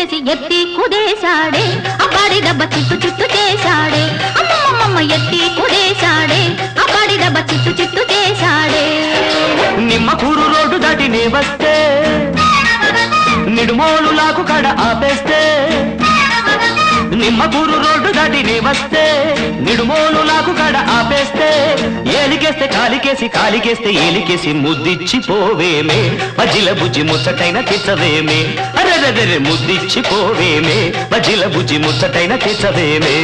ఎలికేసి ఎత్తి కుదేశాడే. అబ్బాడి దెబ్బ చిట్టు చిట్టు చేశాడే. అమ్మమ్మమ్మ ఎత్తి కుదేశాడే. అబ్బాడి దెబ్బ చిట్టు చిట్టు చేశాడే. నిమ్మకూరు రోడ్డు దాటి నీ వస్తే నిడుమోలు లాకు కడ ఆపేస్తే నిమ్మకూరు రోడ్డు దాటి నీ వస్తే నిడుమోలు లాకు కడ ఆపేస్తే కాలికేసి కాలికేస్తే ఏలికేసి ముద్దిచ్చి పోవేమే బుజ్జి ముచ్చటైన తెచ్చవేమే. అరెరెరె ముద్దిచ్చి పోవేమే బుజ్జి ముచ్చటైన తెచ్చవేమే.